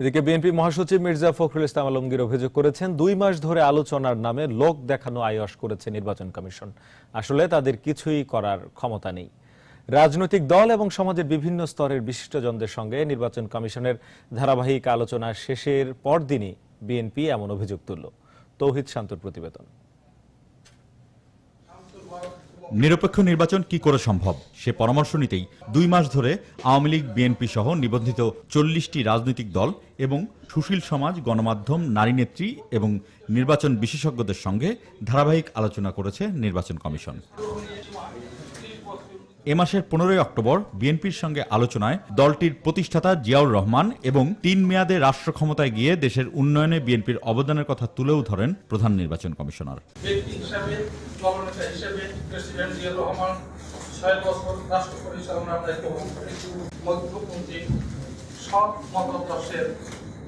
এদিকে বিএনপি মহাসচিব মির্জা ফখরুল ইসলাম আলমগীর অভিযোগ করেছেন, দুই মাস ধরে আলোচনার নামে লোক দেখানো আয়স করেছে নির্বাচন কমিশন। আসলে তাদের কিছুই করার ক্ষমতা নেই। রাজনৈতিক দল এবং সমাজের বিভিন্ন স্তরের বিশিষ্টজনদের সঙ্গে নির্বাচন কমিশনের ধারাবাহিক আলোচনা শেষের পরদিনই বিএনপি এমন অভিযোগ তুলল। তৌহিদ শান্তর প্রতিবেদন। নিরপেক্ষ নির্বাচন কি করে সম্ভব? সে পরামর্শ নিতেই দুই মাস ধরে আওয়ামী লীগ, বিএনপি সহ নিবন্ধিত চল্লিশটি রাজনৈতিক দল এবং সুশীল সমাজ, গণমাধ্যম, নারী নেত্রী এবং নির্বাচন বিশেষজ্ঞদের সঙ্গে ধারাবাহিক আলোচনা করেছে নির্বাচন কমিশন। এ মাসের পনেরোই অক্টোবর বিএনপির সঙ্গে আলোচনায় দলটির প্রতিষ্ঠাতা জিয়াউর রহমান এবং তিন মেয়াদে রাষ্ট্র ক্ষমতায় গিয়ে দেশের উন্নয়নে বিএনপির অবদানের কথা তুলেও ধরেন প্রধান নির্বাচন কমিশনার।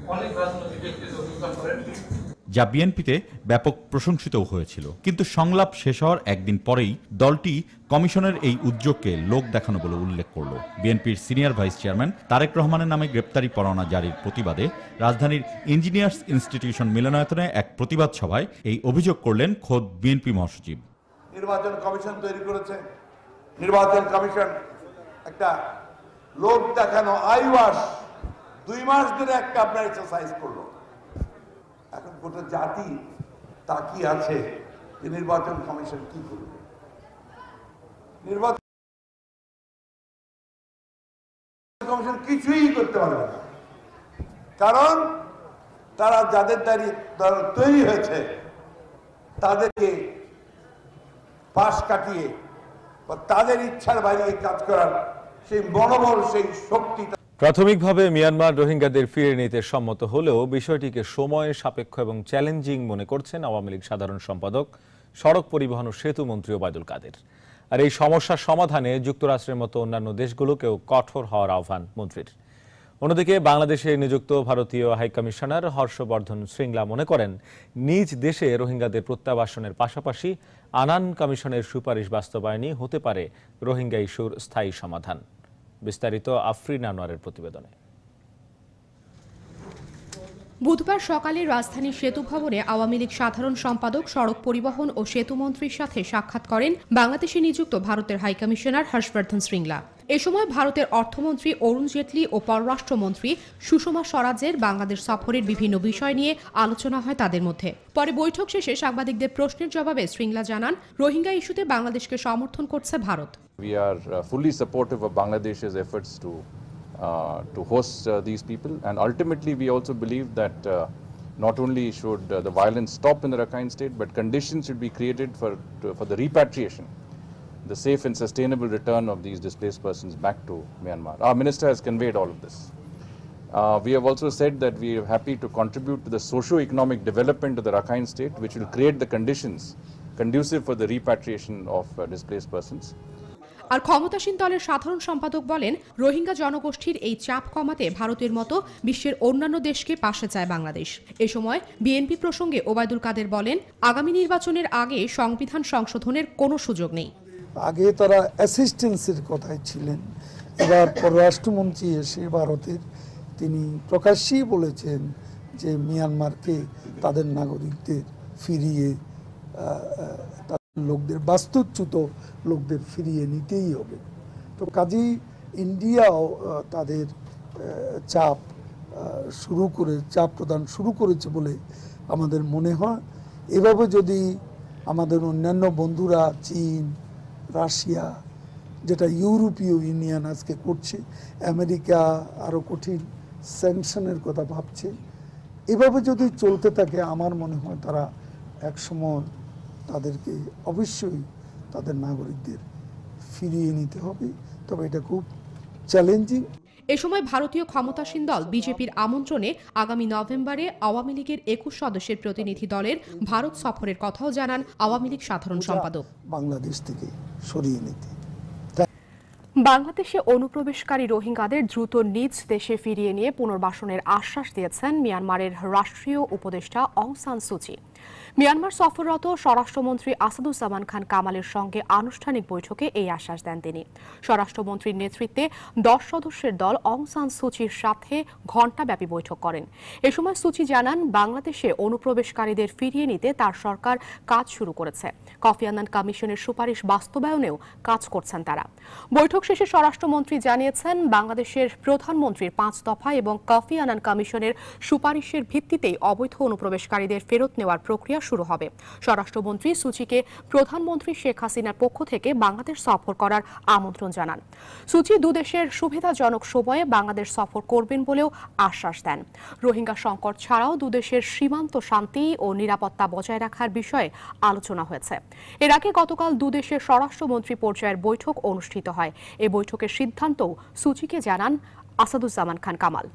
অনেক রাজনৈতিক করেন। যা বিএনপিতে ব্যাপক প্রশংসিতও হয়েছিল। কিন্তু সংলাপ শেষ হওয়ার একদিন পরেই দলটি কমিশনের এই উদ্যোগকে লোক দেখানো বলে উল্লেখ করল। বিএনপির সিনিয়র ভাইস চেয়ারম্যান তারেক রহমানের নামে গ্রেপ্তারি পরোয়ানা জারির প্রতিবাদে রাজধানীর ইঞ্জিনিয়ার্স ইনস্টিটিউশন মিলনায়তনে এক প্রতিবাদ সভায় এই অভিযোগ করলেন খোদ বিএনপি মহাসচিব। নির্বাচন কমিশন তৈরি করেছে। নির্বাচন কমিশন একটা লোক দেখানো আইওয়াস দুই মাস ধরে একটা আপনার এক্সারসাইজ করল। গোটা জাতি তাকিয়ে আছে যে নির্বাচন কমিশন কি করবে। নির্বাচন কমিশন কিছুই করতে পারবে না। কারণ তারা যাদের দাঁড়িয়ে তৈরি হয়েছে, তাদেরকে পাশ কাটিয়ে বা তাদের ইচ্ছার বাইরে কাজ করার সেই মনোবল, সেই শক্তিটা প্রাথমিকভাবে মিয়ানমার রোহিঙ্গাদের ফিরে নিতে সম্মত হলেও বিষয়টিকে সময় সাপেক্ষ এবং চ্যালেঞ্জিং মনে করছেন আওয়ামী লীগ সাধারণ সম্পাদক, সড়ক পরিবহন ও সেতু মন্ত্রী ওবায়দুল কাদের। আর এই সমস্যার সমাধানে যুক্তরাষ্ট্রের মতো অন্যান্য দেশগুলোকেও কঠোর হওয়ার আহ্বান মন্ত্রীর। অন্যদিকে বাংলাদেশে নিযুক্ত ভারতীয় হাইকমিশনার হর্ষবর্ধন শ্রিংলা মনে করেন, নিজ দেশে রোহিঙ্গাদের প্রত্যাবাসনের পাশাপাশি আনান কমিশনের সুপারিশ বাস্তবায়নই হতে পারে রোহিঙ্গা ইস্যুর স্থায়ী সমাধান। বিস্তারিত আফরিন আনোয়ারের প্রতিবেদনে। বুধবার সকালে রাজধানীর সেতু ভবনে আওয়ামী লীগ সাধারণ সম্পাদক, সড়ক পরিবহন ও সেতু মন্ত্রীর সাথে সাক্ষাৎ করেন বাংলাদেশে নিযুক্ত ভারতের হাইকমিশনার হর্ষবর্ধন শ্রিংলা এ সময় ভারতের অর্থমন্ত্রী অরুণ জেটলি ও পররাষ্ট্রমন্ত্রী সুষমা স্বরাজের বাংলাদেশ সফরের বিভিন্ন বিষয় নিয়ে আলোচনা হয় তাদের মধ্যে পরে বৈঠক শেষে সাংবাদিকদের প্রশ্নের জবাবে শ্রিংলা জানান রোহিঙ্গা ইস্যুতে বাংলাদেশকে সমর্থন করছে Bharat uh, efforts to uh, host uh, these people, and ultimately we also believe that uh, not only should uh, the violence stop in the Rakhine State, but conditions should be created for to, for the repatriation, the safe and sustainable return of these displaced persons back to Myanmar. Our minister has conveyed all of this. Uh, we have also said that we are happy to contribute to the socio-economic development of the Rakhine State, which will create the conditions conducive for the repatriation of uh, displaced persons. আর ক্ষমতাসীন দলের সাধারণ সম্পাদক বলেন রোহিঙ্গা জনগোষ্ঠীর এই চাপ কমাতে ভারতের মতো বিশ্বের অন্যান্য দেশকে পাশে চায় বাংলাদেশ এ সময় বিএনপি প্রসঙ্গে ওবায়দুল কাদের বলেন আগামী নির্বাচনের আগে সংবিধান সংশোধনের কোনো সুযোগ নেই আগে তারা অ্যাসিস্ট্যান্সের কথায় ছিলেন। এবার পররাষ্ট্রমন্ত্রী এসে ভারতের তিনি প্রকাশ্যেই বলেছেন যে মিয়ানমারকে তাদের নাগরিকদের ফিরিয়ে তাদের লোকদের, বাস্তুচ্যুত লোকদের ফিরিয়ে নিতেই হবে। তো কাজেই ইন্ডিয়াও তাদের চাপ শুরু করে, চাপ প্রদান শুরু করেছে বলে আমাদের মনে হয়। এভাবে যদি আমাদের অন্যান্য বন্ধুরা চীন রাশিয়া, যেটা ইউরোপীয় ইউনিয়ন আজকে করছে, আমেরিকা আরও কঠিন স্যাংশনের কথা ভাবছে। এভাবে যদি চলতে থাকে, আমার মনে হয় তারা একসময় তাদেরকে অবশ্যই তাদের নাগরিকদের ফিরিয়ে নিতে হবে। তবে এটা খুব চ্যালেঞ্জিং এ সময় ভারতীয় ক্ষমতাসীন দল বিজেপির আমন্ত্রণে আগামী নভেম্বরে আওয়ামী লীগের একুশ সদস্যের প্রতিনিধি দলের ভারত সফরের কথাও জানান আওয়ামী লীগ সাধারণ সম্পাদক। বাংলাদেশ থেকে সরিয়ে নিতে। বাংলাদেশে অনুপ্রবেশকারী রোহিঙ্গাদের দ্রুত নিজ দেশে ফিরিয়ে নিয়ে পুনর্বাসনের আশ্বাস দিয়েছেন মিয়ানমারের রাষ্ট্রীয় উপদেষ্টা অং সান সুচি মিয়ানমার সফররত স্বরাষ্ট্রমন্ত্রী আসাদুজ্জামান খান কামালের সঙ্গে আনুষ্ঠানিক বৈঠকে এই আশ্বাস দেন তিনি। স্বরাষ্ট্রমন্ত্রীর নেতৃত্বে দশ সদস্যের দল অং সান সুচির সাথে ঘণ্টাব্যাপী বৈঠক করেন। এ সময় সুচি জানান, বাংলাদেশে অনুপ্রবেশকারীদের ফিরিয়ে নিতে তার সরকার কাজ শুরু করেছে। কফি আনান কমিশনের সুপারিশ বাস্তবায়নেও কাজ করছেন তারা। বৈঠক শেষে স্বরাষ্ট্রমন্ত্রী জানিয়েছেন, বাংলাদেশের প্রধানমন্ত্রীর পাঁচ দফা এবং কফি আনান কমিশনের সুপারিশের ভিত্তিতেই অবৈধ অনুপ্রবেশকারীদের ফেরত নেওয়ার প্রক্রিয়া শুরু হবে। স্বরাষ্ট্রমন্ত্রী সুচিকে প্রধানমন্ত্রী শেখ হাসিনার পক্ষ থেকে বাংলাদেশ সফর করার আমন্ত্রণ জানান। সুচি দুদেশের সুবিধাজনক সময়ে বাংলাদেশ সফর করবেন বলেও আশ্বাস দেন। রোহিঙ্গা সংকট ছাড়াও দুদেশের সীমান্ত শান্তি ও নিরাপত্তা বজায় রাখার বিষয়ে আলোচনা হয়েছে। এর আগে গতকাল দুদেশের স্বরাষ্ট্রমন্ত্রী পর্যায়ের বৈঠক অনুষ্ঠিত হয়। এ বৈঠকের সিদ্ধান্তও সুচিকে জানান আসাদুজ্জামান খান কামাল।